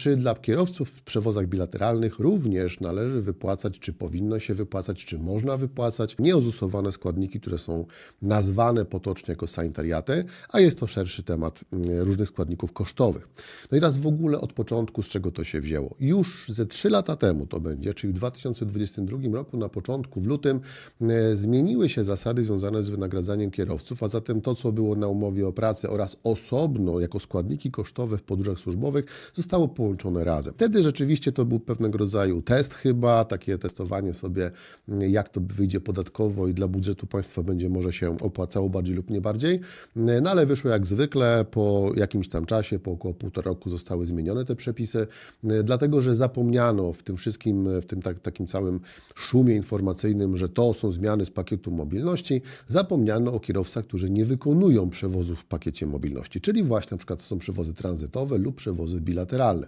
Czy dla kierowców w przewozach bilateralnych również należy wypłacać, czy powinno się wypłacać, czy można wypłacać nieozusowane składniki, które są nazwane potocznie jako sanitariaty, a jest to szerszy temat mm, różnych składników kosztowych. No i teraz w ogóle od początku, z czego to się wzięło. Już ze 3 lata temu to będzie, czyli w 2022 roku, na początku, w lutym, e, zmieniły się zasady związane z wynagradzaniem kierowców, a zatem to, co było na umowie o pracę oraz osobno jako składniki kosztowe w podróżach służbowych, zostało połączone razem. Wtedy rzeczywiście to był pewnego rodzaju test chyba, takie testowanie sobie, jak to wyjdzie podatkowo i dla budżetu państwa będzie może się opłacało bardziej lub nie bardziej. No ale wyszło jak zwykle, po jakimś tam czasie, po około półtora roku zostały zmienione te przepisy, dlatego że zapomniano w tym wszystkim, w tym tak, takim całym szumie informacyjnym, że to są zmiany z pakietu mobilności, zapomniano o kierowcach, którzy nie wykonują przewozów w pakiecie mobilności, czyli właśnie na przykład są przewozy tranzytowe lub przewozy bilateralne.